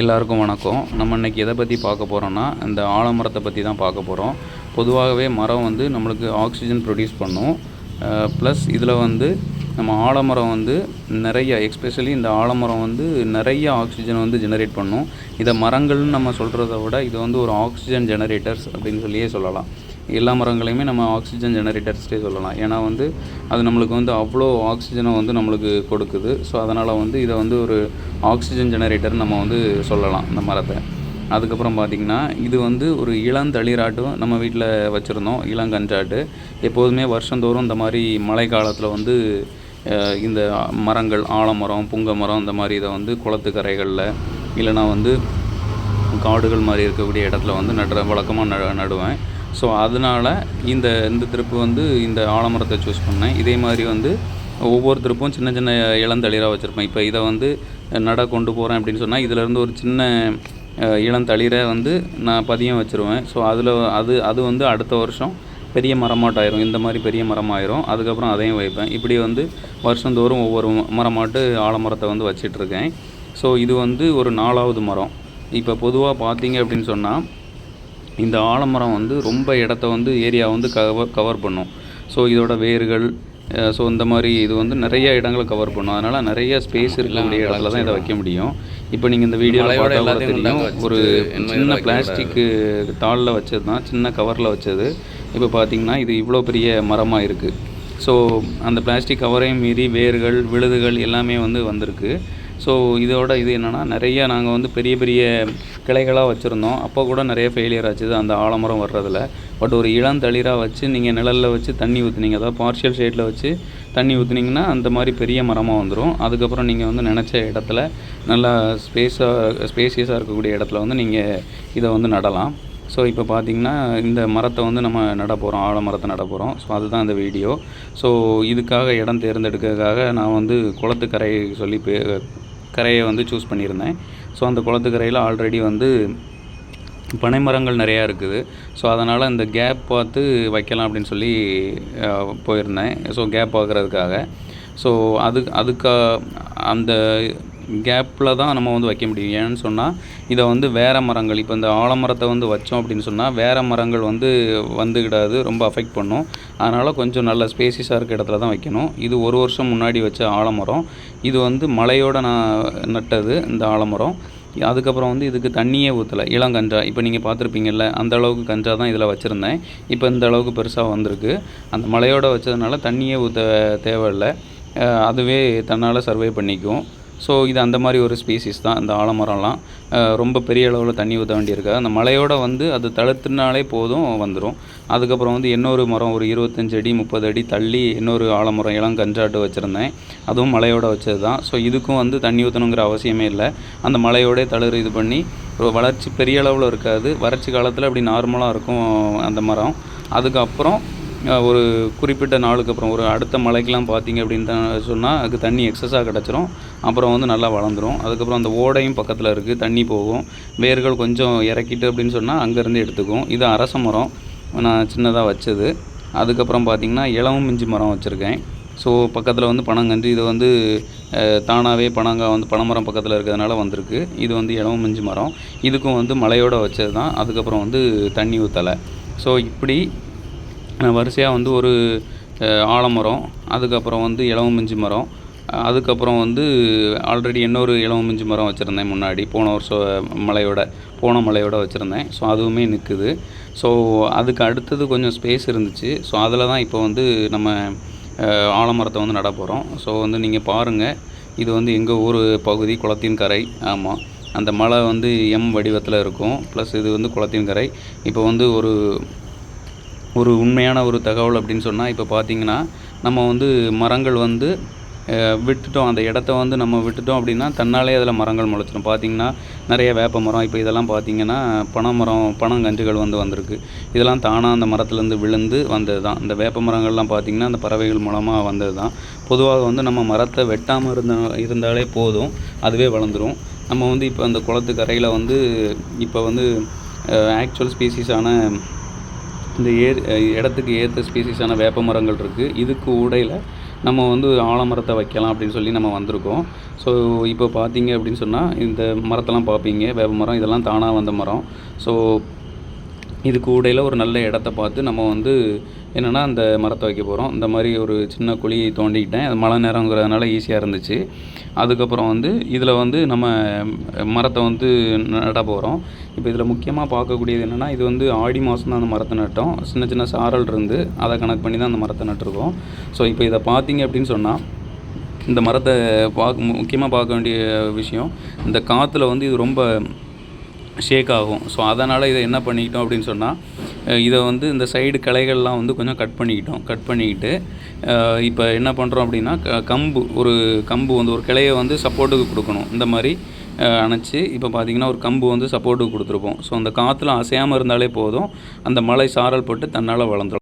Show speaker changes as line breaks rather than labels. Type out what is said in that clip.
எல்லாருக்கும் வணக்கம். நம்ம இன்னைக்கு எதை பற்றி பார்க்க போகிறோன்னா இந்த ஆலமரத்தை பற்றி தான் பார்க்க போகிறோம் பொதுவாகவே மரம் வந்து நம்மளுக்கு ஆக்சிஜன் ப்ரொடியூஸ் பண்ணும். ப்ளஸ் இதில் வந்து நம்ம ஆலமரம் வந்து நிறைய எக்ஸ்பெஷலி இந்த ஆலமரம் வந்து நிறைய ஆக்சிஜன் வந்து ஜெனரேட் பண்ணும். இதை மரங்கள்னு நம்ம சொல்கிறத விட இது வந்து ஒரு ஆக்சிஜன் ஜெனரேட்டர்ஸ் அப்படின்னு சொல்லியே சொல்லலாம். எல்லா மரங்களையுமே நம்ம ஆக்சிஜன் ஜெனரேட்டர்ஸ்டே சொல்லலாம். ஏன்னா வந்து அது நம்மளுக்கு வந்து அவ்வளோ ஆக்சிஜனை வந்து நம்மளுக்கு கொடுக்குது. ஸோ அதனால் வந்து இதை வந்து ஒரு ஆக்சிஜன் ஜெனரேட்டர் நம்ம வந்து சொல்லலாம் இந்த மரத்தை. அதுக்கப்புறம் பார்த்திங்கன்னா இது வந்து ஒரு இளந்தளிராட்டும் நம்ம வீட்டில் வச்சுருந்தோம் இளங்கன்றாட்டு எப்போதுமே வருஷந்தோறும் இந்த மாதிரி மழை காலத்தில் வந்து இந்த மரங்கள் ஆலமரம் புங்க மரம் இந்த மாதிரி இதை வந்து குளத்துக்கரைகளில் இல்லைனா வந்து காடுகள் மாதிரி இருக்கக்கூடிய இடத்துல வந்து நடுற வழக்கமாக ந நடுவேன். ஸோ அதனால் இந்த இந்த திருப்பு வந்து இந்த ஆலமரத்தை சூஸ் பண்ணேன். இதே மாதிரி வந்து ஒவ்வொரு திருப்பும் சின்ன சின்ன இளந்தளிராக வச்சுருப்பேன். இப்போ இதை வந்து நட கொண்டு போகிறேன் அப்படின்னு சொன்னால் இதிலேருந்து ஒரு சின்ன இளந்தளிரை வந்து நான் பதியம் வச்சுருவேன். ஸோ அதில் அது அது வந்து அடுத்த வருஷம் பெரிய மரமாட்டாயிரும். இந்த மாதிரி பெரிய மரமாயிரும். அதுக்கப்புறம் அதையும் வைப்பேன். இப்படி வந்து வருஷந்தோறும் ஒவ்வொரு மரமாட்டு ஆலமரத்தை வந்து வச்சிட்ருக்கேன். ஸோ இது வந்து ஒரு நாலாவது மரம். இப்போ பொதுவாக பார்த்தீங்க அப்படின்னு சொன்னால் இந்த ஆலமரம் வந்து ரொம்ப இடத்த வந்து ஏரியா வந்து கவர் கவர் பண்ணும். ஸோ இதோட வேர்கள் ஸோ இந்த மாதிரி இது வந்து நிறைய இடங்களை கவர் பண்ணும். அதனால் நிறைய ஸ்பேஸ் இருக்கக்கூடிய இடத்துல தான் இதை வைக்க முடியும். இப்போ நீங்கள் இந்த வீடியோவில் பார்த்தா தெரியும். ஒரு சின்ன பிளாஸ்டிக்கு தாளில் வச்சது தான் சின்ன கவரில் வச்சது. இப்போ பார்த்தீங்கன்னா இது இவ்வளோ பெரிய மரமாக இருக்குது ஸோ அந்த பிளாஸ்டிக் கவரையும் மீறி வேர்கள் விழுதுகள் எல்லாமே வந்து வந்திருக்கு. ஸோ இதோட இது என்னென்னா நிறைய நாங்கள் வந்து பெரிய பெரிய கிளைகளாக வச்சுருந்தோம். அப்போ கூட நிறைய ஃபெயிலியர் ஆச்சுது. அந்த ஆலமரம் வர்றதில். பட் ஒரு இளந்தளிராக வச்சு நீங்கள் நிழலில் வச்சு தண்ணி ஊற்றுனீங்க அதாவது பார்ஷியல் ஷேடில் வச்சு தண்ணி ஊற்றுனீங்கன்னா அந்த மாதிரி பெரிய மரமாக வந்துடும் அதுக்கப்புறம் நீங்கள் வந்து நினச்ச இடத்துல நல்லா ஸ்பேஸாக ஸ்பேசியஸாக இருக்கக்கூடிய இடத்துல வந்து நீங்கள் இதை வந்து நடலாம். ஸோ இப்போ பார்த்தீங்கன்னா இந்த மரத்தை வந்து நம்ம நட போகிறோம் ஆலமரத்தை நட போகிறோம் ஸோ அதுதான் இந்த வீடியோ ஸோ இதுக்காக இடம் தேர்ந்தெடுக்கிறதுக்காக நான் வந்து குளத்துக்கரை சொல்லி பே கரையை வந்து சூஸ் பண்ணியிருந்தேன். ஸோ அந்த குளத்துக்கரையில் ஆல்ரெடி வந்து பனை மரங்கள் நிறையா இருக்குது. ஸோ அதனால் இந்த கேப் பார்த்து வைக்கலாம் அப்படின்னு சொல்லி போயிருந்தேன். ஸோ கேப் பார்க்குறதுக்காக. ஸோ அது அதுக்கு அந்த கேப்பில் தான் நம்ம வந்து வைக்க முடியும். ஏன்னு சொன்னால் இதை வந்து வேறு மரங்கள் இப்போ இந்த ஆலமரத்தை வந்து வச்சோம் அப்படின்னு சொன்னால் வேறு மரங்கள் வந்து வந்துக்கிடாது ரொம்ப அஃபெக்ட் பண்ணும். அதனால் கொஞ்சம் நல்ல ஸ்பேசிஸாக இருக்க இடத்துல தான் வைக்கணும். இது ஒரு வருஷம் முன்னாடி வச்ச ஆலமரம். இது வந்து மலையோட நான் நட்டது இந்த ஆலமரம். அதுக்கப்புறம் வந்து இதுக்கு தண்ணியே ஊற்றலை இளங்கஞ்சா இப்போ நீங்கள் பார்த்துருப்பீங்கல்ல அந்த அளவுக்கு கஞ்சா தான் இதில் வச்சுருந்தேன். இப்போ இந்த அளவுக்கு பெருசாக வந்திருக்கு. அந்த மலையோட வச்சதுனால தண்ணியே ஊற்ற தேவையில்லை. அதுவே தன்னால் சர்வே பண்ணிக்கும். ஸோ இது அந்த மாதிரி ஒரு ஸ்பீசிஸ் தான் இந்த ஆலமரம்லாம். ரொம்ப பெரிய அளவில் தண்ணி ஊற்ற வேண்டியிருக்காது அந்த மலையோட வந்து அது தளர்த்துனாலே போதும் வந்துடும் அதுக்கப்புறம் வந்து இன்னொரு மரம் ஒரு இருபத்தஞ்சு அடி முப்பது அடி தள்ளி இன்னொரு ஆலமரம் இளம் கஞ்சாட்டு வச்சுருந்தேன். அதுவும் மலையோட வச்சது தான். ஸோ இதுக்கும் வந்து தண்ணி ஊற்றணுங்கிற அவசியமே இல்லை. அந்த மலையோடே தளர் இது பண்ணி ஒரு வளர்ச்சி பெரிய அளவில் இருக்காது. வறட்சி காலத்தில் அப்படி நார்மலாக இருக்கும் அந்த மரம். அதுக்கப்புறம் ஒரு குறிப்பிட்ட நாளுக்கு அப்புறம் ஒரு அடுத்த மலைக்கெலாம் பார்த்தீங்க அப்படின்னு தான் சொன்னால் அதுக்கு தண்ணி எக்ஸஸாக கிடச்சிரும். அப்புறம் வந்து நல்லா வளர்ந்துடும் அதுக்கப்புறம் அந்த ஓடையும் பக்கத்தில் இருக்குது தண்ணி போகும். வேர்கள் கொஞ்சம் இறக்கிட்டு அப்படின்னு சொன்னால் அங்கேருந்து எடுத்துக்கும். இது அரச மரம். நான் சின்னதாக வச்சது. அதுக்கப்புறம் பார்த்திங்கன்னா இளவும் மிஞ்சி மரம் வச்சுருக்கேன். ஸோ பக்கத்தில் வந்து பனங்கன்று. இது வந்து தானாகவே பனங்காய் வந்து பனைமரம் பக்கத்தில் இருக்கிறதுனால வந்திருக்கு. இது வந்து இளவும் மிஞ்சி மரம். இதுக்கும் வந்து மலையோட வச்சது தான் அதுக்கப்புறம் வந்து தண்ணி ஊற்றலை ஸோ இப்படி வரிசையாக வந்து ஒரு ஆலமரம் அதுக்கப்புறம் வந்து இளவமிஞ்சி மரம் அதுக்கப்புறம் வந்து ஆல்ரெடி இன்னொரு இளவமிஞ்சி மரம் வச்சுருந்தேன் முன்னாடி போன வருஷம் மலையோட போன மலையோட வச்சுருந்தேன். ஸோ அதுவுமே நிற்குது ஸோ அதுக்கு அடுத்தது கொஞ்சம் ஸ்பேஸ் இருந்துச்சு. ஸோ அதில் தான் இப்போ வந்து நம்ம ஆலமரத்தை வந்து நட போகிறோம் ஸோ வந்து நீங்கள் பாருங்கள் இது வந்து எங்கள் ஊர் பகுதி? குளத்தின் கரை. ஆமாம் அந்த மலை வந்து எம் வடிவத்தில் இருக்கும். ப்ளஸ் இது வந்து குளத்தின் கரை. இப்போ வந்து ஒரு ஒரு உண்மையான ஒரு தகவல் அப்படின்னு சொன்னால் இப்போ பார்த்தீங்கன்னா நம்ம வந்து மரங்கள் வந்து விட்டுட்டோம். அந்த இடத்த வந்து நம்ம விட்டுட்டோம் அப்படின்னா தன்னாலே அதில் மரங்கள் முளைச்சிடும் பார்த்தீங்கன்னா நிறைய வேப்ப மரம் இப்போ இதெல்லாம் பார்த்தீங்கன்னா பனைமரம் பனங்கன்றுகள் வந்து வந்திருக்கு. இதெல்லாம் தானாக அந்த மரத்துலேருந்து விழுந்து வந்தது தான் இந்த வேப்ப மரங்கள்லாம் பார்த்தீங்கன்னா அந்த பறவைகள் மூலமாக வந்தது தான் பொதுவாக வந்து நம்ம மரத்தை வெட்டாமல் இருந்த இருந்தாலே போதும். அதுவே வளர்ந்துடும் நம்ம வந்து இப்போ அந்த குளத்து கரையில் வந்து இப்போ வந்து ஆக்சுவல் ஸ்பீசிஸான இந்த ஏர் இடத்துக்கு ஏற்ற ஸ்பீசிஸான வேப்ப மரங்கள் இருக்குது இதுக்கு ஊடையில் நம்ம வந்து ஆலமரத்தை வைக்கலாம் அப்படின்னு சொல்லி நம்ம வந்திருக்கோம். ஸோ இப்போ பார்த்தீங்க அப்படின்னு சொன்னால் இந்த மரத்தெல்லாம் பார்ப்பீங்க. வேப்ப மரம் இதெல்லாம் தானாக வந்த மரம். ஸோ இதுக்கு இடையில் ஒரு நல்ல இடத்த பார்த்து நம்ம வந்து என்னென்னா அந்த மரத்தை வைக்க போகிறோம் இந்த மாதிரி ஒரு சின்ன குழி தோண்டிக்கிட்டேன். அது மழை நேரங்கிறதுனால ஈஸியாக இருந்துச்சு. அதுக்கப்புறம் வந்து இதில் வந்து நம்ம மரத்தை வந்து நட போகிறோம் இப்போ இதில் முக்கியமாக பார்க்கக்கூடியது என்னென்னா இது வந்து ஆடி மாதம் தான் அந்த மரத்தை நட்டோம். சின்ன சின்ன சாரல் இருந்து அதை கணக்கு பண்ணி தான் அந்த மரத்தை நட்டிருக்கோம். ஸோ இப்போ இதை பார்த்தீங்க அப்படின்னு சொன்னால் இந்த மரத்தை பார்க்க முக்கியமாக பார்க்க வேண்டிய விஷயம் இந்த காற்றுல வந்து இது ரொம்ப ஷேக் ஆகும். ஸோ அதனால் இதை என்ன பண்ணிக்கிட்டோம் அப்படின்னு சொன்னால் இதை வந்து இந்த சைடு கிளைகள்லாம் வந்து கொஞ்சம் கட் பண்ணிக்கிட்டோம். கட் பண்ணிக்கிட்டு இப்போ என்ன பண்ணுறோம் அப்படின்னா க- கம்பு ஒரு கம்பு வந்து ஒரு கிளையை வந்து சப்போர்ட்டுக்கு கொடுக்கணும். இந்த மாதிரி அணைச்சி இப்போ பார்த்தீங்கன்னா ஒரு கம்பு வந்து சப்போர்ட்டுக்கு கொடுத்துருப்போம். ஸோ அந்த காற்றுல அசையாமல் இருந்தாலே போதும். அந்த மலை சாரல் போட்டு தன்னால் வளர்ந்துடும்